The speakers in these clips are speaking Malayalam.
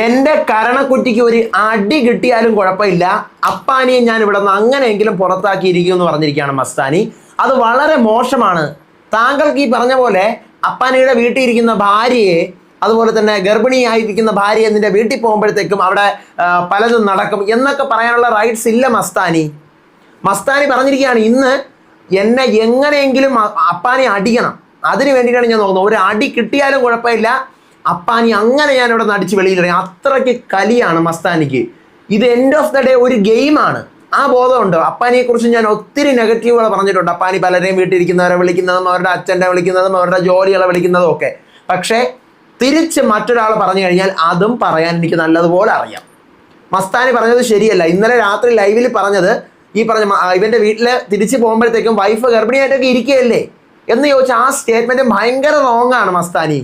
എന്റെ കരണക്കുറ്റിക്ക് ഒരു അടി കിട്ടിയാലും കുഴപ്പമില്ല. അപ്പാനിയെ ഞാൻ ഇവിടെ നിന്ന് അങ്ങനെയെങ്കിലും പുറത്താക്കിയിരിക്കും എന്ന് പറഞ്ഞിരിക്കുകയാണ് മസ്താനി. അത് വളരെ മോശമാണ്. താങ്കൾക്ക് ഈ പറഞ്ഞ പോലെ അപ്പാനിയുടെ വീട്ടിൽ ഇരിക്കുന്ന ഭാര്യയെ അതുപോലെ തന്നെ ഗർഭിണിയായിരിക്കുന്ന ഭാര്യ നിന്റെ വീട്ടിൽ പോകുമ്പോഴത്തേക്കും അവിടെ പലതും നടക്കും എന്നൊക്കെ പറയാനുള്ള റൈറ്റ്സ് ഇല്ല മസ്താനി. മസ്താനി പറഞ്ഞിരിക്കുകയാണ് ഇന്ന് എന്നെ എങ്ങനെയെങ്കിലും അപ്പാനെ അടിക്കണം. അതിന് വേണ്ടിയിട്ടാണ് ഞാൻ നോക്കുന്നത്. ഒരു അടി കിട്ടിയാലും കുഴപ്പമില്ല. അപ്പാനി അങ്ങനെ ഞാൻ ഇവിടെ നടിച്ച് വെളിയിലിറങ്ങി. അത്രയ്ക്ക് കലിയാണ് മസ്താനിക്ക്. ഇത് എൻഡ് ഓഫ് ദ ഡേ ഒരു ഗെയിമാണ് ആ ബോധമുണ്ട്. അപ്പാനിയെ കുറിച്ച് ഞാൻ ഒത്തിരി നെഗറ്റീവുകൾ പറഞ്ഞിട്ടുണ്ട്. അപ്പാനി പലരെയും വീട്ടിലിരിക്കുന്നവരെ വിളിക്കുന്നതും അവരുടെ അച്ഛന്റെ വിളിക്കുന്നതും അവരുടെ ജോലികളെ വിളിക്കുന്നതും ഒക്കെ. പക്ഷേ തിരിച്ച് മറ്റൊരാൾ പറഞ്ഞു കഴിഞ്ഞാൽ അതും പറയാൻ എനിക്ക് നല്ലതുപോലെ അറിയാം. മസ്താനി പറഞ്ഞത് ശരിയല്ല. ഇന്നലെ രാത്രി ലൈവിൽ പറഞ്ഞത് ഈ പറഞ്ഞ ഇവന്റെ വീട്ടിൽ തിരിച്ചു പോകുമ്പോഴത്തേക്കും വൈഫ് ഗർഭിണിയായിട്ടൊക്കെ ഇരിക്കുകയല്ലേ? എന്ന് ചോദിച്ചാൽ ആ സ്റ്റേറ്റ്മെന്റ് ഭയങ്കര റോങ്ങാണ് മസ്താനി.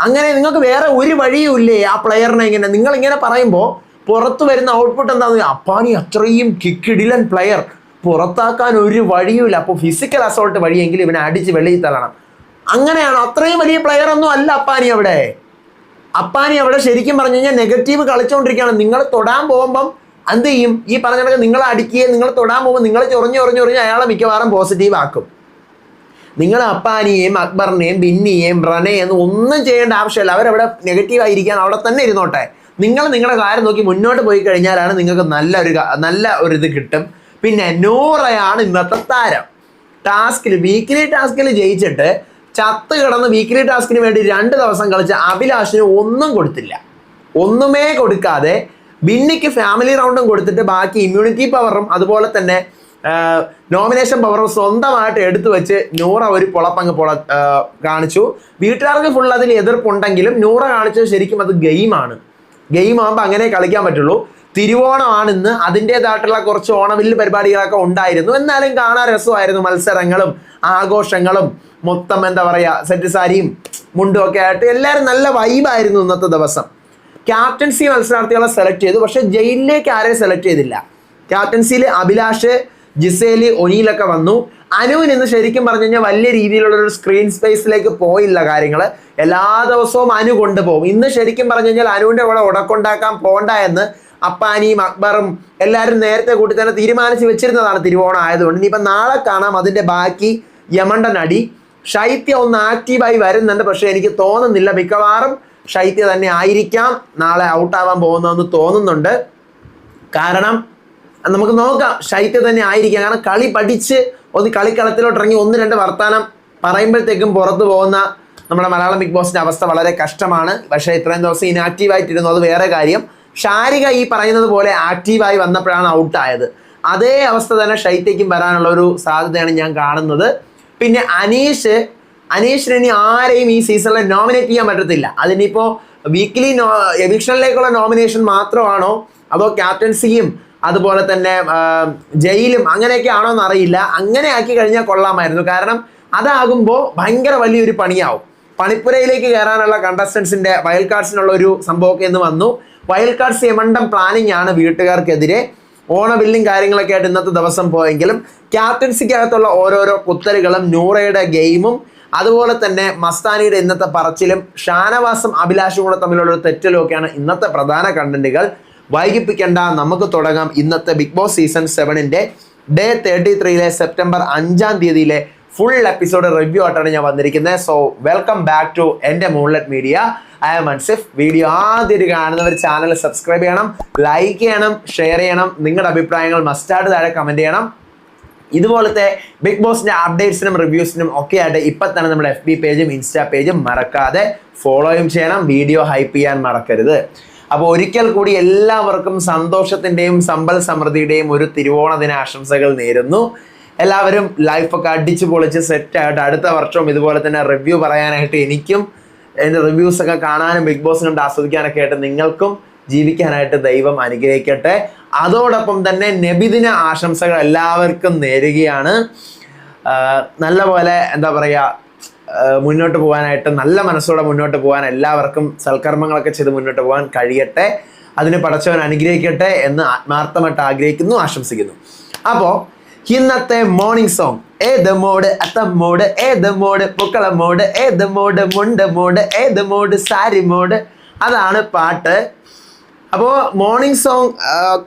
അങ്ങനെ നിങ്ങൾക്ക് വേറെ ഒരു വഴിയും ഇല്ലേ ആ പ്ലെയറിനെ ഇങ്ങനെ? നിങ്ങൾ ഇങ്ങനെ പറയുമ്പോൾ പുറത്ത് വരുന്ന ഔട്ട്പുട്ട് എന്താണെന്ന് അപ്പാനി അത്രയും കിക്കിടിലൻ പ്ലെയർ പുറത്താക്കാൻ ഒരു വഴിയുമില്ല. അപ്പോൾ ഫിസിക്കൽ അസോൾട്ട് വഴിയെങ്കിൽ ഇവനെ അടിച്ച് വെളിയിൽ തള്ളണം. അങ്ങനെയാണ്. അത്രയും വലിയ പ്ലെയർ ഒന്നും അല്ല അപ്പാനി അവിടെ. അപ്പാനി അവിടെ ശരിക്കും പറഞ്ഞു കഴിഞ്ഞാൽ നെഗറ്റീവ് കളിച്ചുകൊണ്ടിരിക്കുകയാണ് നിങ്ങൾ തൊടാൻ പോകുമ്പം എന്ത് ചെയ്യും? ഈ പറഞ്ഞ നിങ്ങളെ അടിക്കുകയും നിങ്ങൾ തൊടാൻ പോകുമ്പോൾ നിങ്ങൾ ചൊറിഞ്ഞ് ചൊറിഞ്ഞ് ചൊറിഞ്ഞ് അയാളെ മിക്കവാറും പോസിറ്റീവ് ആക്കും. നിങ്ങൾ അപ്പാനിയെയും അക്ബറിനെയും ബിന്നിയെയും റനയെയും ഒന്നും ചെയ്യേണ്ട ആവശ്യമില്ല. അവരവിടെ നെഗറ്റീവ് ആയിരിക്കാൻ അവിടെ തന്നെ ഇരുന്നോട്ടെ. നിങ്ങൾ നിങ്ങളുടെ കാര്യം നോക്കി മുന്നോട്ട് പോയി കഴിഞ്ഞാലാണ് നിങ്ങൾക്ക് നല്ലൊരു നല്ല ഒരു ഇത് കിട്ടും. പിന്നെ നൂറയാണ് ഇന്നത്തെ താരം. ടാസ്കിൽ വീക്കിലി ടാസ്കിൽ ജയിച്ചിട്ട് ചത്ത് കിടന്ന് വീക്കിലി ടാസ്കിന് വേണ്ടി രണ്ട് ദിവസം കളിച്ച അഭിലാഷിന് ഒന്നും കൊടുത്തില്ല. ഒന്നുമേ കൊടുക്കാതെ ബിന്നിക്ക് ഫാമിലി റൗണ്ടും കൊടുത്തിട്ട് ബാക്കി ഇമ്മ്യൂണിറ്റി പവറും അതുപോലെ തന്നെ നോമിനേഷൻ പവർ സ്വന്തമായിട്ട് എടുത്തു വെച്ച് നൂറ ഒരു പൊളപ്പങ്ങ് പൊള കാണിച്ചു. വീട്ടുകാർക്ക് ഫുൾ അതിൽ എതിർപ്പുണ്ടെങ്കിലും നൂറ കാണിച്ചത് ശരിക്കും അത് ഗെയിമാണ് ഗെയിം ആകുമ്പോൾ അങ്ങനെ കളിക്കാൻ പറ്റുള്ളൂ. തിരുവോണമാണ് ഇന്ന്. അതിന്റെതായിട്ടുള്ള കുറച്ച് ഓണവില്ല് പരിപാടികളൊക്കെ ഉണ്ടായിരുന്നു. എന്നാലും കാണാൻ രസമായിരുന്നു മത്സരങ്ങളും ആഘോഷങ്ങളും മൊത്തം എന്താ പറയുക സെറ്റ് സാരിയും മുണ്ടും ഒക്കെ ആയിട്ട് എല്ലാവരും നല്ല വൈബായിരുന്നു ഇന്നത്തെ ദിവസം. ക്യാപ്റ്റൻസി മത്സരാർത്ഥികളെ സെലക്ട് ചെയ്തു. പക്ഷെ ജയിലിലേക്ക് ആരെയും സെലക്ട് ചെയ്തില്ല. ക്യാപ്റ്റൻസിയിൽ അഭിലാഷ് ജിസേൽ ഒനീലൊക്കെ വന്നു. അനുവിന് ഇന്ന് ശരിക്കും പറഞ്ഞു കഴിഞ്ഞാൽ വലിയ രീതിയിലുള്ള ഒരു സ്ക്രീൻ സ്പേസിലേക്ക് പോയില്ല കാര്യങ്ങൾ എല്ലാ ദിവസവും അനു കൊണ്ടുപോകും. ഇന്ന് ശരിക്കും പറഞ്ഞു കഴിഞ്ഞാൽ അനുവിന്റെ കൂടെ ഉടക്കുണ്ടാക്കാൻ പോണ്ട എന്ന് അപ്പാനിയും അക്ബറും എല്ലാവരും നേരത്തെ കൂട്ടി തന്നെ തീരുമാനിച്ച് വെച്ചിരുന്നതാണ് തിരുവോണം ആയതുകൊണ്ട്. ഇനിയിപ്പം നാളെ കാണാം അതിന്റെ ബാക്കി യമണ്ടൻ അടി ശൈത്യ ഒന്ന് ആക്റ്റീവായി വരുന്നുണ്ട്. പക്ഷേ എനിക്ക് തോന്നുന്നില്ല. മിക്കവാറും ശൈത്യ തന്നെ ആയിരിക്കാം. നാളെ ഔട്ടാവാൻ പോകുന്നതെന്ന് തോന്നുന്നുണ്ട്. കാരണം നമുക്ക് നോക്കാം. ശൈത്യം തന്നെ ആയിരിക്കാം. കാരണം കളി പഠിച്ച് ഒന്ന് കളിക്കളത്തിലോട്ട് ഇറങ്ങി ഒന്ന് രണ്ട് വർത്താനം പറയുമ്പോഴത്തേക്കും പുറത്തു പോകുന്ന നമ്മുടെ മലയാളം ബിഗ് ബോസിന്റെ അവസ്ഥ വളരെ കഷ്ടമാണ്. പക്ഷേ ഇത്രയും ദിവസം ഇനാക്റ്റീവ് ആയിട്ടിരുന്നു. അത് വേറെ കാര്യം. ഷാരിക ഈ പറയുന്നത് പോലെ ആക്റ്റീവായി വന്നപ്പോഴാണ് ഔട്ടായത് അതേ അവസ്ഥ തന്നെ ഷൈത്യക്കും വരാനുള്ള ഒരു സാധ്യതയാണ് ഞാൻ കാണുന്നത്. പിന്നെ അനീഷ് അനീഷിന് ഇനി ആരെയും ഈ സീസണിൽ നോമിനേറ്റ് ചെയ്യാൻ പറ്റത്തില്ല. അതിനിപ്പോ വീക്ക്ലി നോ എവിക്ഷനിലേക്കുള്ള നോമിനേഷൻ മാത്രമാണോ? അതോ ക്യാപ്റ്റൻസിയും അതുപോലെ തന്നെ ജയിലും അങ്ങനെയൊക്കെ ആണോ എന്നറിയില്ല. അങ്ങനെ ആക്കി കഴിഞ്ഞാൽ കൊള്ളാമായിരുന്നു. കാരണം അതാകുമ്പോൾ ഭയങ്കര വലിയൊരു പണിയാവും. പണിപ്പുരയിലേക്ക് കയറാനുള്ള കണ്ടസ്റ്റൻസിന്റെ വയൽ കാർഡ്സിനുള്ള ഒരു സംഭവമൊക്കെ ഇന്ന് വന്നു. വയൽ കാർഡ്സ് യമണ്ടം പ്ലാനിങ് ആണ് വീട്ടുകാർക്കെതിരെ. ഓണ ഓണബില്ലും കാര്യങ്ങളൊക്കെ ആയിട്ട് ഇന്നത്തെ ദിവസം പോയെങ്കിലും ക്യാപ്റ്റൻസിക്കകത്തുള്ള ഓരോരോ കുത്തലുകളും നൂറയുടെ ഗെയിമും അതുപോലെ തന്നെ മസ്താനിയുടെ ഇന്നത്തെ പറച്ചിലും ഷാനവാസും അഭിലാഷും കൂടെ തമ്മിലുള്ള ഒരു തെറ്റലും ഒക്കെയാണ് ഇന്നത്തെ പ്രധാന കണ്ടന്റുകൾ വൈകിപ്പിക്കേണ്ട. നമുക്ക് തുടങ്ങാം ഇന്നത്തെ ബിഗ് ബോസ് സീസൺ സെവനിന്റെ ഡേ തേർട്ടി ത്രീയിലെ സെപ്റ്റംബർ അഞ്ചാം തീയതിയിലെ ഫുൾ എപ്പിസോഡ് റിവ്യൂ ആയിട്ടാണ് ഞാൻ വന്നിരിക്കുന്നത്. സോ വെൽക്കം ബാക്ക് ടു എന്റെ Moonlet Media I M Ansif video ആദ്യമായിട്ട് കാണുന്നവർ ചാനൽ സബ്സ്ക്രൈബ് ചെയ്യണം ലൈക്ക് ചെയ്യണം ഷെയർ ചെയ്യണം. നിങ്ങളുടെ അഭിപ്രായങ്ങൾ മസ്റ്റായിട്ട് താഴെ കമന്റ് ചെയ്യണം. ഇതുപോലത്തെ ബിഗ് ബോസിന്റെ അപ്ഡേറ്റ്സിനും റിവ്യൂസിനും ഒക്കെ ആയിട്ട് ഇപ്പം തന്നെ നമ്മുടെ എഫ് ബി പേജും ഇൻസ്റ്റാ പേജും മറക്കാതെ ഫോളോയും ചെയ്യണം. വീഡിയോ ഹൈപ്പ് ചെയ്യാൻ മറക്കരുത്. അപ്പോൾ ഒരിക്കൽ കൂടി എല്ലാവർക്കും സന്തോഷത്തിന്റെയും സമ്പൽ സമൃദ്ധിയുടെയും ഒരു തിരുവോണ ദിനാശംസകൾ നേരുന്നു. എല്ലാവരും ലൈഫൊക്കെ അടിച്ചു പൊളിച്ച് സെറ്റായിട്ട് അടുത്ത വർഷവും ഇതുപോലെ തന്നെ റിവ്യൂ പറയാനായിട്ട് എനിക്കും എന്റെ റിവ്യൂസ് ഒക്കെ കാണാനും ബിഗ് ബോസ് കണ്ട് ആസ്വദിക്കാനൊക്കെ ആയിട്ട് നിങ്ങൾക്കും ജീവിക്കാനായിട്ട് ദൈവം അനുഗ്രഹിക്കട്ടെ. അതോടൊപ്പം തന്നെ നബിദിന ആശംസകൾ എല്ലാവർക്കും നേരുകയാണ്. നല്ല പോലെ എന്താ പറയുക മുന്നോട്ട് പോകാനായിട്ട് നല്ല മനസ്സോടെ മുന്നോട്ട് പോകാൻ എല്ലാവർക്കും സൽക്കർമ്മങ്ങളൊക്കെ ചെയ്ത് മുന്നോട്ട് പോകാൻ കഴിയട്ടെ. അതിന് പടച്ചവൻ അനുഗ്രഹിക്കട്ടെ എന്ന് ആത്മാർത്ഥമായിട്ട് ആഗ്രഹിക്കുന്നു ആശംസിക്കുന്നു. അപ്പോൾ ഇന്നത്തെ മോർണിംഗ് സോങ് ഏത് മോഡ് അത്ത ഏത് മോഡ് പൊക്കള മോഡ് ഏത് മോഡ് മുണ്ട് മോഡ് ഏത് മോഡ് സാരി മോഡ് അതാണ് പാട്ട്. അപ്പോൾ മോർണിംഗ് സോങ്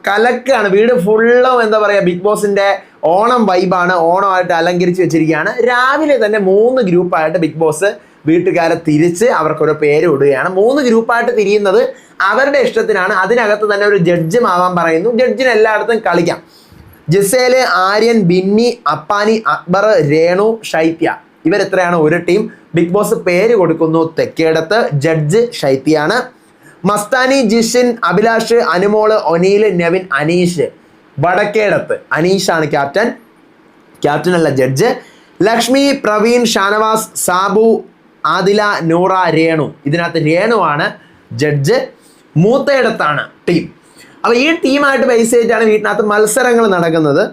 കലക്കാണ്. വീട് ഫുള്ളും എന്താ പറയുക ബിഗ് ബോസിന്റെ ഓണം വൈബാണ് ഓണമായിട്ട് അലങ്കരിച്ച് വെച്ചിരിക്കുകയാണ്. രാവിലെ തന്നെ മൂന്ന് ഗ്രൂപ്പായിട്ട് ബിഗ് ബോസ് വീട്ടുകാരെ തിരിച്ച് അവർക്കൊരു പേര് ഇടുകയാണ്. മൂന്ന് ഗ്രൂപ്പായിട്ട് തിരിയുന്നത് അവരുടെ ഇഷ്ടത്തിനാണ്. അതിനകത്ത് തന്നെ ഒരു ജഡ്ജും ആവാൻ പറയുന്നു. ജഡ്ജിന് എല്ലായിടത്തും കളിക്കാം. ജിസേൽ ആര്യൻ ബിന്നി അപ്പാനി അക്ബർ രേണു ഷൈത്യ ഇവരെത്രയാണ്? ഒരു ടീം ബിഗ് ബോസ് പേര് കൊടുക്കുന്നു തെക്കേടത്ത്. ജഡ്ജ് ഷൈത്യാണ് മസ്താനി ജിഷിൻ അഭിലാഷ് അനുമോൾ ഒനീൽ നെവിൻ അനീഷ്. വടക്കേടത്ത് അനീഷാണ് ക്യാപ്റ്റൻ. ക്യാപ്റ്റൻ അല്ല ജഡ്ജ്. ലക്ഷ്മി പ്രവീൺ ഷാനവാസ് സാബു ആദില നൂറ രേണു. ഇതിനകത്ത് രേണുവാണ് ജഡ്ജ്. മൂത്തയിടത്താണ് ടീം. അപ്പോൾ ഈ ടീമായിട്ട് ബേസ് ചെയ്തിട്ടാണ് വീട്ടിനകത്ത് മത്സരങ്ങൾ നടക്കുന്നത്.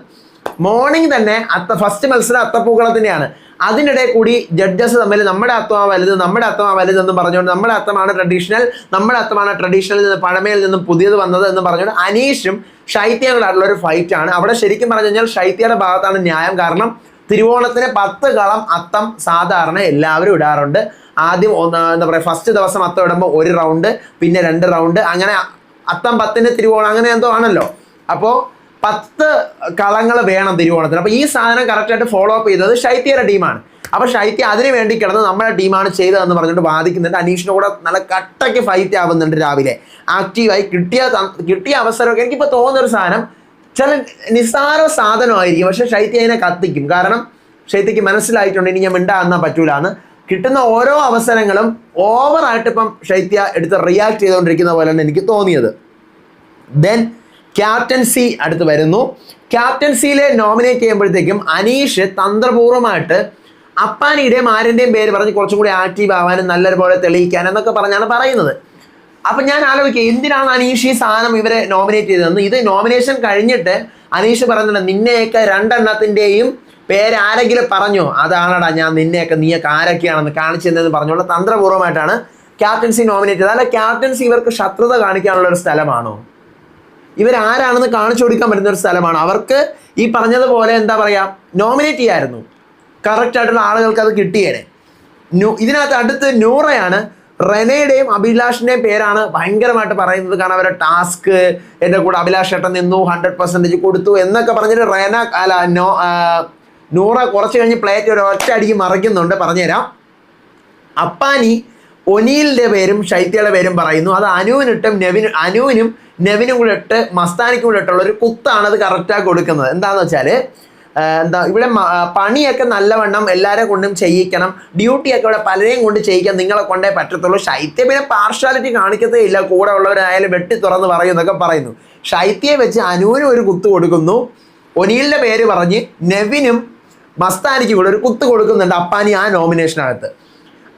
മോർണിംഗ് തന്നെ അത്ത ഫസ്റ്റ് മത്സരം അത്തപ്പൂക്കളത്തിന്റെയാണ് അതിനിടെ കൂടി ജഡ്ജസ് തമ്മിൽ നമ്മുടെ അത്തമാ വലുത് നമ്മുടെ അത്തമാ വലുത് എന്ന് പറഞ്ഞുകൊണ്ട് നമ്മുടെ അത്തമാണ് ട്രഡീഷണൽ നമ്മുടെ അത്തമാണ് ട്രഡീഷണൽ നിന്ന് പഴമയിൽ നിന്നും പുതിയത് വന്നത് എന്ന് പറഞ്ഞുകൊണ്ട് അനീഷും ഷൈത്യങ്ങളായിട്ടുള്ള ഒരു ഫൈറ്റാണ് അവിടെ ശരിക്കും പറഞ്ഞു കഴിഞ്ഞാൽ ഷൈത്യയുടെ ഭാഗത്താണ് ന്യായം. കാരണം തിരുവോണത്തിന് പത്ത് കളം അത്തം സാധാരണ എല്ലാവരും ഇടാറുണ്ട്. ആദ്യം ഒന്ന് എന്താ പറയുക ഫസ്റ്റ് ദിവസം അത്തം ഇടുമ്പോൾ ഒരു റൗണ്ട് പിന്നെ രണ്ട് റൗണ്ട് അങ്ങനെ അത്തം പത്തിന് തിരുവോണം അങ്ങനെ എന്തോ ആണല്ലോ. അപ്പോൾ പത്ത് കളങ്ങൾ വേണം തിരുവോണത്തിന്. അപ്പോൾ ഈ സാധനം കറക്റ്റായിട്ട് ഫോളോ അപ്പ് ചെയ്തത് ശൈത്യയുടെ ടീമാണ് അപ്പോൾ ശൈത്യ അതിന് വേണ്ടി കിടന്ന് നമ്മുടെ ടീമാണ് ചെയ്തതെന്ന് പറഞ്ഞിട്ട് വാദിക്കുന്നുണ്ട്. അനീഷിന്റെ കൂടെ നല്ല കട്ടയ്ക്ക് ഫൈറ്റ് ആവുന്നുണ്ട് രാവിലെ. ആക്റ്റീവായി കിട്ടിയ കിട്ടിയ അവസരമൊക്കെ എനിക്കിപ്പോൾ തോന്നുന്ന ഒരു സാധനം. ചില നിസ്സാര സാധനമായിരിക്കും. പക്ഷെ ശൈത്യ അതിനെ കത്തിക്കും. കാരണം ശൈത്യക്ക് മനസ്സിലായിട്ടുണ്ട് ഇനി ഞാൻ മിണ്ടാന്നാ പറ്റൂല എന്ന് കിട്ടുന്ന ഓരോ അവസരങ്ങളും ഓവറായിട്ട് ഇപ്പം ശൈത്യ എടുത്ത് റിയാക്ട് ചെയ്തുകൊണ്ടിരിക്കുന്ന പോലെയാണ് എനിക്ക് തോന്നിയത്. ദെൻ ക്യാപ്റ്റൻസി അടുത്ത് വരുന്നു. ക്യാപ്റ്റൻസിയിലെ നോമിനേറ്റ് ചെയ്യുമ്പോഴത്തേക്കും അനീഷ് തന്ത്രപൂർവമായിട്ട് അപ്പാനിയുടെയും ആര്യന്റെയും പേര് പറഞ്ഞ് കുറച്ചും കൂടി ആക്റ്റീവ് ആവാനും നല്ലൊരു പോലെ തെളിയിക്കാനും എന്നൊക്കെ പറഞ്ഞാണ് പറയുന്നത്. അപ്പം ഞാൻ ആലോചിക്കുക എന്തിനാണ് അനീഷ് ഈ സാധനം ഇവരെ നോമിനേറ്റ് ചെയ്തതെന്ന്? ഇത് നോമിനേഷൻ കഴിഞ്ഞിട്ട് അനീഷ് പറഞ്ഞിട്ടുണ്ട് നിന്നെയൊക്കെ രണ്ടെണ്ണത്തിന്റെയും പേര് ആരെങ്കിലും പറഞ്ഞോ? അതാണടാ ഞാൻ നിന്നെയൊക്കെ നീയൊക്കെ ആരൊക്കെയാണെന്ന് കാണിച്ചു തന്നതെന്ന് പറഞ്ഞുള്ള തന്ത്രപൂർവമായിട്ടാണ് ക്യാപ്റ്റൻസി നോമിനേറ്റ് ചെയ്തത്. അല്ല ക്യാപ്റ്റൻസി ഇവർക്ക് ശത്രുത കാണിക്കാനുള്ള ഒരു സ്ഥലമാണോ? ഇവരാരാണെന്ന് കാണിച്ചു കൊടുക്കാൻ പറ്റുന്ന ഒരു സ്ഥലമാണ്. അവർക്ക് ഈ പറഞ്ഞതുപോലെ എന്താ പറയുക നോമിനേറ്റ് ചെയ്യായിരുന്നു. കറക്റ്റ് ആയിട്ടുള്ള ആളുകൾക്ക് അത് കിട്ടിയേനെ. ഇതിനകത്ത് അടുത്ത് നൂറയാണ്. റെനയുടെയും അഭിലാഷിന്റെയും പേരാണ് ഭയങ്കരമായിട്ട് പറയുന്നത്. കാരണം അവരുടെ ടാസ്ക് എന്റെ കൂടെ അഭിലാഷ് ഏട്ടൻ നിന്നു ഹൺഡ്രഡ് പെർസെന്റേജ് കൊടുത്തു എന്നൊക്കെ പറഞ്ഞിട്ട് റെന അല്ല നോ നൂറ കുറച്ച് കഴിഞ്ഞ് പ്ലേറ്റ് ഒരു ഒറ്റ അടിക്ക് മറിക്കുന്നുണ്ട് പറഞ്ഞുതരാം. അപ്പാനി ഒനീലിന്റെ പേരും ശൈത്യയുടെ പേരും പറയുന്നു. അത് അനുവിനിട്ടും നെവിന് അനുവിനും നെവിനും കൂടെ ഇട്ട് മസ്താനിക്കും കൂടെ ഇട്ടുള്ള ഒരു കുത്താണ് അത് കറക്റ്റായി കൊടുക്കുന്നത്. എന്താന്ന് വെച്ചാൽ എന്താ ഇവിടെ പണിയൊക്കെ നല്ലവണ്ണം എല്ലാവരെ കൊണ്ടും ചെയ്യിക്കണം. ഡ്യൂട്ടിയൊക്കെ ഇവിടെ പലരെയും കൊണ്ട് ചെയ്യിക്കാൻ നിങ്ങളെ കൊണ്ടേ പറ്റത്തുള്ളൂ. ശൈത്യ പിന്നെ പാർഷ്യാലിറ്റി കാണിക്കത്തേ ഇല്ല. കൂടെ ഉള്ളവരായാലും വെട്ടി തുറന്ന് പറയും എന്നൊക്കെ പറയുന്നു. ശൈത്യയെ വെച്ച് അനുവിനും ഒരു കുത്ത് കൊടുക്കുന്നു. ഒനീലിന്റെ പേര് പറഞ്ഞ് നെവിനും മസ്താനിക്കും കൂടെ ഒരു കുത്ത് കൊടുക്കുന്നുണ്ട് അപ്പാനി ആ നോമിനേഷനകത്ത്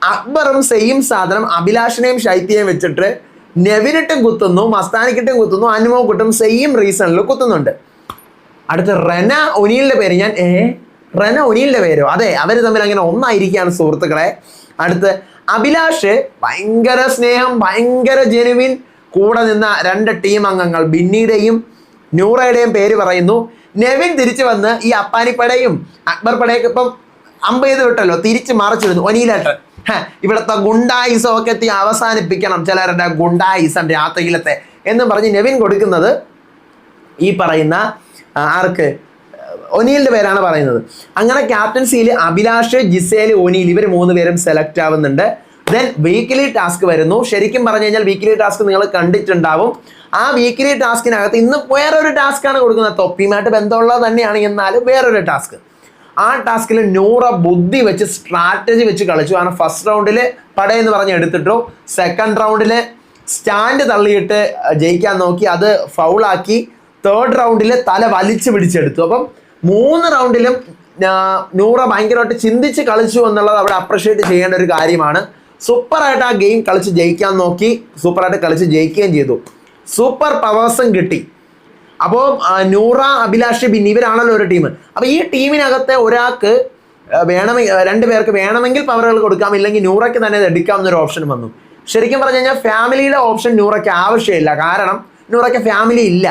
അക്ബറും സെയിം സാധനം അഭിലാഷിനെയും ശൈത്യയും വെച്ചിട്ട് നെവിനിട്ടും കുത്തുന്നു മസ്താനിക്കിട്ടും കുത്തുന്നു അനുമോ കുട്ടും സെയിം റീസണിൽ കുത്തുന്നുണ്ട്. അടുത്ത് റെന ഒനീലിന്റെ പേര് ഞാൻ ഏ? റെന ഒനീലിന്റെ പേരോ? അതെ അവർ തമ്മിൽ അങ്ങനെ ഒന്നായിരിക്കുകയാണ് സുഹൃത്തുക്കളെ. അടുത്ത് അഭിലാഷ് ഭയങ്കര സ്നേഹം ഭയങ്കര ജെനുവിൻ കൂടെ നിന്ന രണ്ട് ടീം അംഗങ്ങൾ ബിന്നിയുടെയും നൂറയുടെയും പേര് പറയുന്നു. നെവിൻ തിരിച്ചു വന്ന് ഈ അപ്പാനിപ്പടയും അക്ബർ പടയൊക്കെ ഇപ്പം അമ്പ് ചെയ്ത് വിട്ടല്ലോ തിരിച്ച് മറച്ചിരുന്നു ഒനീലേട്ടൻ ഇവിടുത്തെ ഗുണ്ടായിസം ഒക്കെ എത്തി അവസാനിപ്പിക്കണം. ചിലരുടെ ഗുണ്ടായിസം രാത്രിയിലത്തെ എന്ന് പറഞ്ഞ് നെവിൻ കൊടുക്കുന്നത് ഈ പറയുന്ന ആർക്ക്? ഒനീലിന്റെ പേരാണ് പറയുന്നത്. അങ്ങനെ ക്യാപ്റ്റൻസിയിൽ അഭിലാഷ് ജിസേൽ ഒനീൽ ഇവർ മൂന്ന് പേരും സെലക്ട് ആവുന്നുണ്ട്. ദെൻ വീക്കിലി ടാസ്ക് വരുന്നു. ശരിക്കും പറഞ്ഞു കഴിഞ്ഞാൽ വീക്കിലി ടാസ്ക് നിങ്ങൾ കണ്ടിട്ടുണ്ടാവും. ആ വീക്കിലി ടാസ്കിനകത്ത് ഇന്ന് വേറൊരു ടാസ്ക് ആണ് കൊടുക്കുന്നത്. തൊപ്പിയുമായിട്ട് ബന്ധമുള്ളത് തന്നെയാണ്. എന്നാലും വേറൊരു ടാസ്ക് ആ ടാസ്കിൽ നൂറ ബുദ്ധി വെച്ച് സ്ട്രാറ്റജി വെച്ച് കളിച്ചു. കാരണം ഫസ്റ്റ് റൗണ്ടിൽ പടയെന്ന് പറഞ്ഞ് എടുത്തിട്ടു. സെക്കൻഡ് റൗണ്ടിൽ സ്റ്റാൻഡ് തള്ളിയിട്ട് ജയിക്കാൻ നോക്കി. അത് ഫൗളാക്കി തേർഡ് റൗണ്ടിൽ തല വലിച്ചു പിടിച്ചെടുത്തു. അപ്പം മൂന്ന് റൗണ്ടിലും നൂറ ഭയങ്കരമായിട്ട് ചിന്തിച്ച് കളിച്ചു എന്നുള്ളത് അവിടെ അപ്രിഷ്യേറ്റ് ചെയ്യേണ്ട ഒരു കാര്യമാണ്. സൂപ്പറായിട്ട് ആ ഗെയിം കളിച്ച് ജയിക്കാൻ നോക്കി. സൂപ്പറായിട്ട് കളിച്ച് ജയിക്കുകയും ചെയ്തു. സൂപ്പർ പവേഴ്സും കിട്ടി. അപ്പോൾ നൂറ അഭിലാഷ് ബിൻ ഇവരാണല്ലോ ഒരു ടീം അപ്പോൾ ഈ ടീമിനകത്തെ ഒരാൾക്ക് വേണമെങ്കിൽ രണ്ട് പേർക്ക് വേണമെങ്കിൽ പവറുകൾ കൊടുക്കാം ഇല്ലെങ്കിൽ നൂറയ്ക്ക് തന്നെ എടുക്കാം എന്നൊരു ഓപ്ഷൻ വന്നു. ശരിക്കും പറഞ്ഞു കഴിഞ്ഞാൽ ഫാമിലിയുടെ ഓപ്ഷൻ നൂറയ്ക്ക് ആവശ്യമില്ല. കാരണം നൂറയ്ക്ക് ഫാമിലി ഇല്ല.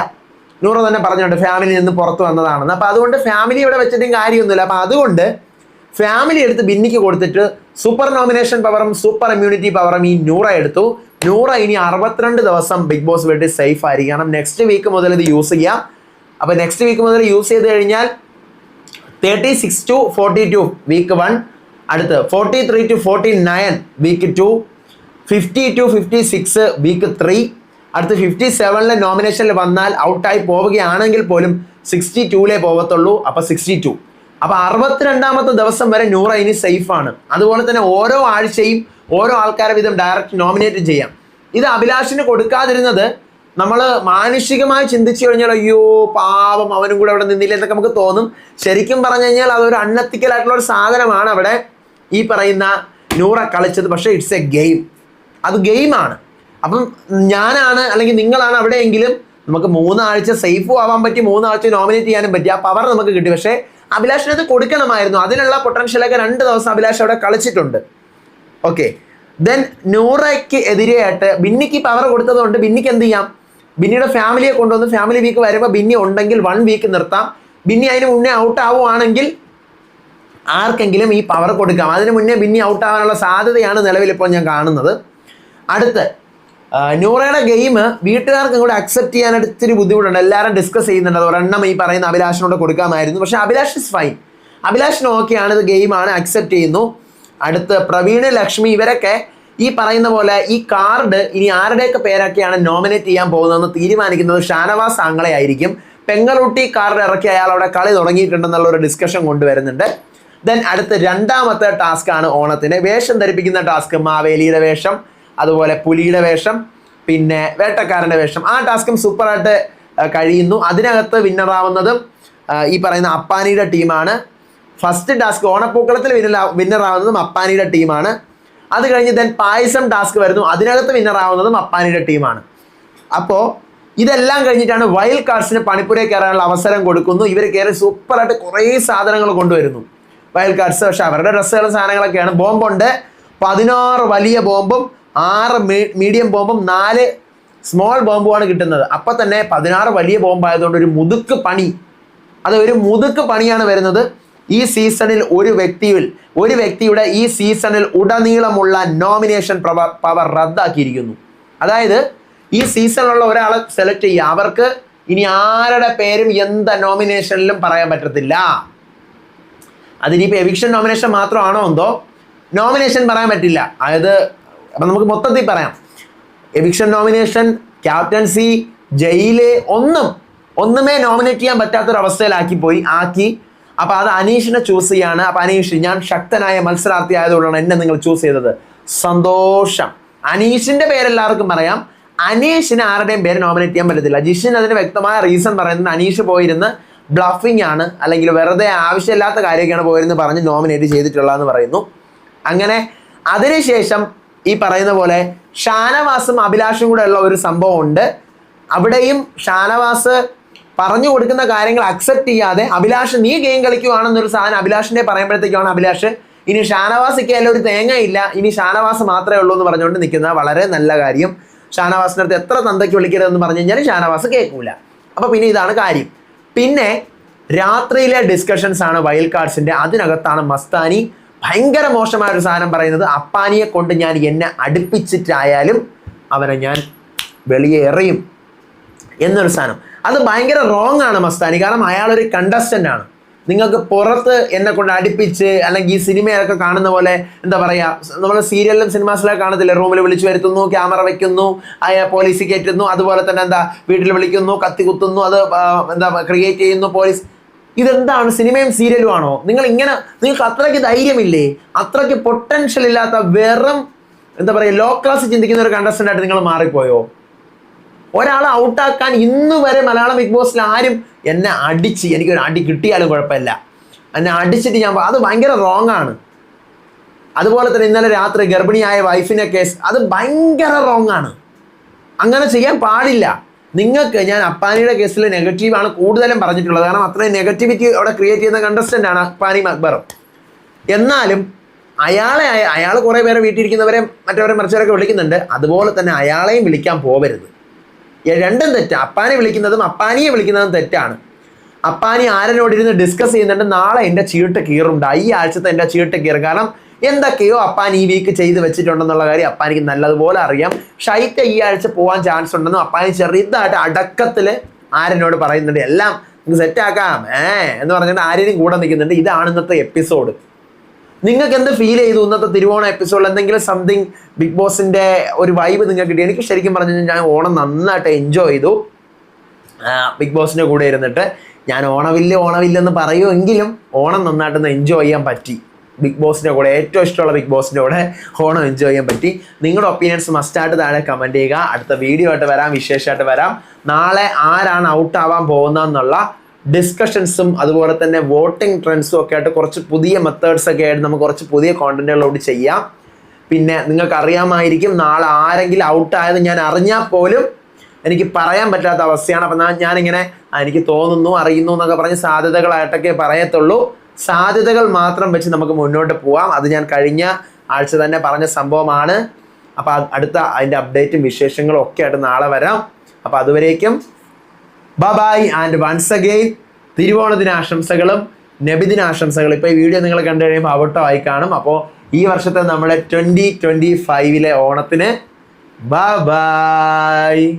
നൂറ തന്നെ പറഞ്ഞിട്ടുണ്ട് ഫാമിലി നിന്ന് പുറത്ത് വന്നതാണെന്ന്. അപ്പോൾ അതുകൊണ്ട് ഫാമിലി ഇവിടെ വെച്ചിട്ടും കാര്യമൊന്നുമില്ല. അപ്പോൾ അതുകൊണ്ട് ഫാമിലി എടുത്ത് ബിന്നിക്ക് കൊടുത്തിട്ട് സൂപ്പർ നോമിനേഷൻ പവറും സൂപ്പർ ഇമ്മ്യൂണിറ്റി പവറും ഈ നൂറ എടുത്തു. നൂറ ഇനി അറുപത്തിരണ്ട് ദിവസം ബിഗ് ബോസ് വീട്ടിൽ സേഫ് ആയിരിക്കും. കാരണം നെക്സ്റ്റ് വീക്ക് മുതൽ ഇത് യൂസ് ചെയ്യാം. അപ്പോൾ നെക്സ്റ്റ് വീക്ക് മുതൽ യൂസ് ചെയ്ത് കഴിഞ്ഞാൽ thirty six to forty two week one അടുത്ത് forty three to forty nine week two fifty two fifty six week three അടുത്ത് ഫിഫ്റ്റി സെവനിലെ നോമിനേഷനിൽ വന്നാൽ ഔട്ടായി പോവുകയാണെങ്കിൽ പോലും സിക്സ്റ്റി ടൂലേ പോകത്തുള്ളൂ അപ്പോൾ സിക്സ്റ്റി ടു അപ്പോൾ അറുപത്തിരണ്ടാമത്തെ ദിവസം വരെ നൂറ ഇനി സേഫ് ആണ്. അതുപോലെ തന്നെ ഓരോ ആഴ്ചയും ഓരോ ആൾക്കാരെ വീതം ഡയറക്റ്റ് നോമിനേറ്റ് ചെയ്യാം. ഇത് അഭിലാഷിന് കൊടുക്കാതിരുന്നത് നമ്മൾ മാനുഷികമായി ചിന്തിച്ചു കഴിഞ്ഞാൽ അയ്യോ പാവം അവനും കൂടെ അവിടെ നിന്നില്ല എന്നൊക്കെ നമുക്ക് തോന്നും. ശരിക്കും പറഞ്ഞു കഴിഞ്ഞാൽ അതൊരു അൺഎത്തിക്കൽ ആയിട്ടുള്ള ഒരു സാധനമാണ് അവിടെ ഈ പറയുന്ന നൂറ കളിച്ചത്. പക്ഷേ ഇറ്റ്സ് എ ഗെയിം അത് ഗെയിമാണ് അപ്പം ഞാനാണ് അല്ലെങ്കിൽ നിങ്ങളാണ് അവിടെയെങ്കിലും നമുക്ക് മൂന്നാഴ്ച സേഫും ആവാൻ പറ്റി മൂന്നാഴ്ച നോമിനേറ്റ് ചെയ്യാനും പറ്റി ആ പവർ നമുക്ക് കിട്ടി. പക്ഷേ അഭിലാഷിനത് കൊടുക്കണമായിരുന്നു. അതിനുള്ള പൊട്ടൻഷ്യലൊക്കെ രണ്ട് ദിവസം അഭിലാഷ് അവിടെ കളിച്ചിട്ടുണ്ട്. ഓക്കെ ദെൻ നൂറയ്ക്ക് എതിരെയായിട്ട് ബിന്നിക്ക് പവർ കൊടുത്തതുകൊണ്ട് ബിന്നിക്ക് എന്ത് ചെയ്യാം? ബിന്നിയുടെ ഫാമിലിയെ കൊണ്ടുവന്ന് ഫാമിലി വീക്ക് വരുമ്പോൾ ബിന്നി ഉണ്ടെങ്കിൽ വൺ വീക്ക് നിർത്താം. ബിന്നി അതിന് മുന്നേ ഔട്ട് ആവുകയാണെങ്കിൽ ആർക്കെങ്കിലും ഈ പവർ കൊടുക്കാം. അതിന് മുന്നേ ബിന്നി ഔട്ട് ആവാനുള്ള സാധ്യതയാണ് നിലവിൽ ഇപ്പോൾ ഞാൻ കാണുന്നത്. അടുത്ത് നൂറയുടെ ഗെയിം വീട്ടുകാർക്കും കൂടെ അക്സെപ്റ്റ് ചെയ്യാനായിട്ട് ഇത്തിരി ബുദ്ധിമുട്ടുണ്ട്. എല്ലാവരും ഡിസ്കസ് ചെയ്യുന്നുണ്ട്. അത് ഒരെണ്ണം ഈ പറയുന്ന അഭിലാഷിനോട് കൊടുക്കാമായിരുന്നു. പക്ഷേ അഭിലാഷ് ഇസ് ഫൈൻ അഭിലാഷിന് ഓക്കെയാണ് ഇത് ഗെയിമാണ് അക്സെപ്റ്റ് ചെയ്യുന്നു. അടുത്ത് പ്രവീണ് ലക്ഷ്മി ഇവരൊക്കെ ഈ പറയുന്ന പോലെ ഈ കാർഡ് ഇനി ആരുടെയൊക്കെ പേരൊക്കെയാണ് നോമിനേറ്റ് ചെയ്യാൻ പോകുന്നതെന്ന് തീരുമാനിക്കുന്നത് ഷാനവാസ് ആങ്ങളെ ആയിരിക്കും. പെങ്ങളൂട്ടി കാർഡ് ഇറക്കി അയാൾ അവിടെ കളി തുടങ്ങിയിട്ടുണ്ടെന്നുള്ള ഒരു ഡിസ്കഷൻ കൊണ്ടുവരുന്നുണ്ട്. ദെൻ അടുത്ത രണ്ടാമത്തെ ടാസ്ക് ആണ് ഓണത്തിന്. വേഷം ധരിപ്പിക്കുന്ന ടാസ്ക് മാവേലിയുടെ വേഷം അതുപോലെ പുലിയുടെ വേഷം പിന്നെ വേട്ടക്കാരന്റെ വേഷം. ആ ടാസ്കും സൂപ്പറായിട്ട് കഴിയുന്നു. അതിനകത്ത് വിന്നറാവുന്നതും ഈ പറയുന്ന അപ്പാനിയുടെ ടീമാണ് ഫസ്റ്റ് ടാസ്ക് ഓണപ്പൂക്കളത്തിൽ വിന്നർ വിന്നറാവുന്നതും അപ്പാനിയുടെ ടീമാണ് അത് കഴിഞ്ഞ് ദെൻ പായസം ടാസ്ക് വരുന്നു. അതിനകത്ത് വിന്നറാവുന്നതും അപ്പാനിയുടെ ടീമാണ് അപ്പോൾ ഇതെല്ലാം കഴിഞ്ഞിട്ടാണ് വൈൽഡ് കാർഡ്സിന് പണിപ്പുരയിൽ കയറാനുള്ള അവസരം കൊടുക്കുന്നു. ഇവർ കയറി സൂപ്പറായിട്ട് കുറേ സാധനങ്ങൾ കൊണ്ടുവരുന്നു. വൈൽഡ് കാർഡ്സ് പക്ഷെ അവരുടെ ഡ്രസ്സുകളും സാധനങ്ങളൊക്കെയാണ്. ബോംബുണ്ട് പതിനാറ് വലിയ ബോംബും ആറ് മീഡിയം ബോംബും നാല് സ്മോൾ ബോംബുമാണ് കിട്ടുന്നത്. അപ്പം തന്നെ പതിനാറ് വലിയ ബോംബായതുകൊണ്ട് ഒരു മുതുക്ക് പണി. അത് ഒരു മുതുക്ക് പണിയാണ് വരുന്നത്. ഈ സീസണിൽ ഒരു വ്യക്തിയിൽ ഒരു വ്യക്തിയുടെ ഈ സീസണിൽ ഉടനീളമുള്ള നോമിനേഷൻ പവർ റദ്ദാക്കിയിരിക്കുന്നു. അതായത് ഈ സീസണിലുള്ള ഒരാളെ സെലക്ട് ചെയ്യുക. അവർക്ക് ഇനി ആരുടെ പേരും എന്ത നോമിനേഷനിലും പറയാൻ പറ്റത്തില്ല. അതിനിപ്പോൾ എവിക്ഷൻ നോമിനേഷൻ മാത്രമാണോ എന്തോ? നോമിനേഷൻ പറയാൻ പറ്റില്ല. അതായത് അപ്പം നമുക്ക് മൊത്തത്തിൽ പറയാം. എവിക്ഷൻ നോമിനേഷൻ ക്യാപ്റ്റൻസി ജയിൽ ഒന്നും ഒന്നുമേ നോമിനേറ്റ് ചെയ്യാൻ പറ്റാത്തൊരവസ്ഥയിലാക്കി പോയി ആക്കി അപ്പോൾ അത് അനീഷിനെ ചൂസ് ചെയ്യാണ്. അപ്പൊ അനീഷ് ഞാൻ ശക്തനായ മത്സരാർത്ഥി ആയതുകൊണ്ടാണ് എന്നെ നിങ്ങൾ ചൂസ് ചെയ്തത്. സന്തോഷം. അനീഷിന്റെ പേരെല്ലാവർക്കും പറയാം. അനീഷിന് ആരുടെയും പേര് നോമിനേറ്റ് ചെയ്യാൻ പറ്റത്തില്ല. ജിഷിൻ അതിന് വ്യക്തമായ റീസൺ പറയുന്നത് അനീഷ് പോയിരുന്ന് ബ്ലഫിംഗ് ആണ്. അല്ലെങ്കിൽ വെറുതെ ആവശ്യമില്ലാത്ത കാര്യമൊക്കെയാണ് പോയിരുന്ന് പറഞ്ഞ് നോമിനേറ്റ് ചെയ്തിട്ടുള്ളതെന്ന് പറയുന്നു. അങ്ങനെ അതിനുശേഷം ഈ പറയുന്ന പോലെ ഷാനവാസും അഭിലാഷും കൂടെ ഉള്ള ഒരു സംഭവം ഉണ്ട് അവിടെയും ഷാനവാസ് പറഞ്ഞു കൊടുക്കുന്ന കാര്യങ്ങൾ അക്സെപ്റ്റ് ചെയ്യാതെ അഭിലാഷ് നീ ഗെയിം കളിക്കുവാണെന്നൊരു സാധനം അഭിലാഷിന്റെ പറയുമ്പോഴത്തേക്കാണ് അഭിലാഷ് ഇനി ഷാനവാസിക്ക് അതിൽ ഒരു തേങ്ങ ഇല്ല ഇനി ഷാനവാസ് മാത്രമേ ഉള്ളൂ എന്ന് പറഞ്ഞുകൊണ്ട് നിൽക്കുന്ന വളരെ നല്ല കാര്യം. ഷാനവാസിന്റെ അടുത്ത് എത്ര തന്തയ്ക്ക് വിളിക്കരുതെന്ന് പറഞ്ഞു കഴിഞ്ഞാൽ ഷാനവാസ് കേൾക്കൂല. അപ്പോൾ പിന്നെ ഇതാണ് കാര്യം. പിന്നെ രാത്രിയിലെ ഡിസ്കഷൻസ് ആണ് വൈൽഡ് കാർഡ്സിന്റെ അതിനകത്താണ് മസ്താനി ഭയങ്കര മോശമായ ഒരു സാധനം പറയുന്നത്. അപ്പാനിയെ കൊണ്ട് ഞാൻ എന്നെ അടുപ്പിച്ചിട്ടായാലും അവനെ ഞാൻ വെളിയെ എറിയും. എന്നൊരു സാധനം. അത് ഭയങ്കര റോങ് ആണ് മസ്താനി. കാരണം അയാളൊരു കണ്ടസ്റ്റന്റ് ആണ്. നിങ്ങൾക്ക് പുറത്ത് എന്നെ കൊണ്ട് അടുപ്പിച്ച് അല്ലെങ്കിൽ ഈ സിനിമയൊക്കെ കാണുന്ന പോലെ എന്താ പറയുക നമ്മൾ സീരിയലിലും സിനിമാസിലൊക്കെ കാണത്തില്ലേ? റൂമിൽ വിളിച്ചു വരുത്തുന്നു ക്യാമറ വെക്കുന്നു പോലീസ് കയറ്റുന്നു അതുപോലെ തന്നെ എന്താ വീട്ടിൽ വിളിക്കുന്നു കത്തി കുത്തുന്നു അത് എന്താ ക്രിയേറ്റ് ചെയ്യുന്നു പോലീസ് ഇതെന്താണ്? സിനിമയും സീരിയലും ആണോ? നിങ്ങൾ ഇങ്ങനെ നിങ്ങൾക്ക് അത്രയ്ക്ക് ധൈര്യമില്ലേ? അത്രയ്ക്ക് പൊട്ടൻഷ്യൽ ഇല്ലാത്ത വെറും എന്താ പറയുക ലോ ക്ലാസ് ചിന്തിക്കുന്ന ഒരു കണ്ടസ്റ്റന്റ് ആയിട്ട് നിങ്ങൾ മാറിപ്പോയോ? ഒരാളെ ഔട്ടാക്കാൻ ഇന്ന് വരെ മലയാളം ബിഗ് ബോസിൽ ആരും എന്നെ അടിച്ച് എനിക്കൊരു അടി കിട്ടിയാലും കുഴപ്പമില്ല. എന്നെ അടിച്ചിട്ട് ഞാൻ അത് ഭയങ്കര റോങ് ആണ്. അതുപോലെ തന്നെ ഇന്നലെ രാത്രി ഗർഭിണിയായ വൈഫിനെ കേസ് അത് ഭയങ്കര റോങ് ആണ്. അങ്ങനെ ചെയ്യാൻ പാടില്ല. നിങ്ങൾക്ക് ഞാൻ അപ്പാനിയുടെ കേസിൽ നെഗറ്റീവാണ് കൂടുതലും പറഞ്ഞിട്ടുള്ളത്. കാരണം അത്രയും നെഗറ്റിവിറ്റി അവിടെ ക്രിയേറ്റ് ചെയ്യുന്ന കണ്ടസ്റ്റന്റ് ആണ് അപ്പാനി അക്ബറും എന്നാലും അയാളെ അയാൾ കുറേ പേരെ വീട്ടിലിരിക്കുന്നവരെ മറ്റവരെ മറിച്ചവരൊക്കെ വിളിക്കുന്നുണ്ട്. അതുപോലെ തന്നെ അയാളെയും വിളിക്കാൻ പോവരുത്. ഈ രണ്ടും തെറ്റാണ് അപ്പാനെ വിളിക്കുന്നതും അപ്പാനിയെ വിളിക്കുന്നതും തെറ്റാണ്. അപ്പാനി ആരനോട് ഇരുന്ന് ഡിസ്കസ് ചെയ്യുന്നുണ്ട് നാളെ എന്റെ ചീട്ട് കീറുണ്ട്. ഈ ആഴ്ചത്തെ എന്റെ ചീട്ട് കീറും. കാരണം എന്തൊക്കെയോ അപ്പാൻ ഈ വീക്ക് ചെയ്ത് വെച്ചിട്ടുണ്ടെന്നുള്ള കാര്യം അപ്പാനിക്ക് നല്ലതുപോലെ അറിയാം. ഷൈറ്റ ഈ ആഴ്ച പോകാൻ ചാൻസ് ഉണ്ടെന്നും അപ്പാനി ചെറുതായിട്ട് അടക്കത്തിൽ ആരനോട് പറയുന്നുണ്ട് എല്ലാം സെറ്റാക്കാം ഏ? എന്ന് പറഞ്ഞിട്ട് ആര്യനും കൂടെ നിൽക്കുന്നുണ്ട്. ഇതാണ് ഇന്നത്തെ എപ്പിസോഡ് നിങ്ങൾക്ക് എന്ത് ഫീൽ ചെയ്തു ഇന്നത്തെ തിരുവോണ എപ്പിസോഡിൽ എന്തെങ്കിലും സംതിങ് ബിഗ് ബോസിന്റെ ഒരു വൈബ് നിങ്ങൾക്ക് കിട്ടി? എനിക്ക് ശരിക്കും പറഞ്ഞു കഴിഞ്ഞാൽ ഞാൻ ഓണം നന്നായിട്ട് എൻജോയ് ചെയ്തു. ബിഗ് ബോസിന്റെ കൂടെ ഇരുന്നിട്ട് ഞാൻ ഓണവില്ല ഓണവില്ലെന്ന് പറയുമെങ്കിലും ഓണം നന്നായിട്ടൊന്ന് എൻജോയ് ചെയ്യാൻ പറ്റി. ബിഗ് ബോസിന്റെ കൂടെ ഏറ്റവും ഇഷ്ടമുള്ള ബിഗ് ബോസിന്റെ കൂടെ ഓണം എൻജോയ് ചെയ്യാൻ പറ്റി. നിങ്ങളുടെ ഒപ്പീനിയൻസ് മസ്റ്റായിട്ട് താഴെ കമന്റ് ചെയ്യുക. അടുത്ത വീഡിയോ ആയിട്ട് വരാം വിശേഷമായിട്ട് വരാം. നാളെ ആരാണ് ഔട്ട് ആവാൻ പോകുന്നതെന്നുള്ള ഡിസ്കഷൻസും അതുപോലെ തന്നെ വോട്ടിംഗ് ട്രെൻഡ്സും ഒക്കെ ആയിട്ട് കുറച്ച് പുതിയ മെത്തേഡ്സ് ഒക്കെ ആയിട്ട് നമുക്ക് കുറച്ച് പുതിയ കോണ്ടന്റുകളോട് ചെയ്യാം. പിന്നെ നിങ്ങൾക്ക് അറിയാമായിരിക്കും നാളെ ആരെങ്കിലും ഔട്ടായത് ഞാൻ അറിഞ്ഞാൽ പോലും എനിക്ക് പറയാൻ പറ്റാത്ത അവസ്ഥയാണ്. അപ്പം ഞാനിങ്ങനെ "ആ, എനിക്ക് തോന്നുന്നു അറിയുന്നു എന്നൊക്കെ പറഞ്ഞ് സാധ്യതകളായിട്ടൊക്കെ പറയത്തുള്ളൂ. സാധ്യതകൾ മാത്രം വെച്ച് നമുക്ക് മുന്നോട്ട് പോവാം. അത് ഞാൻ കഴിഞ്ഞ ആഴ്ച തന്നെ പറഞ്ഞ സംഭവമാണ്. അപ്പോൾ അടുത്ത അതിന്റെ അപ്ഡേറ്റും വിശേഷങ്ങളും ഒക്കെ ആയിട്ട് നാളെ വരാം. അപ്പോൾ അതുവരേക്കും ബൈ ആൻഡ് വൺസ് അഗെയിൻ തിരുവോണദിന ആശംസകളും നബിദിന ആശംസകളും. ഇപ്പോൾ ഈ വീഡിയോ നിങ്ങൾ കണ്ടു കഴിയുമ്പോൾ അവട്ടോ ആയി കാണും. അപ്പോൾ ഈ വർഷത്തെ നമ്മുടെ ട്വന്റി ട്വന്റി ഫൈവിലെ ഓണത്തിന് ബൈ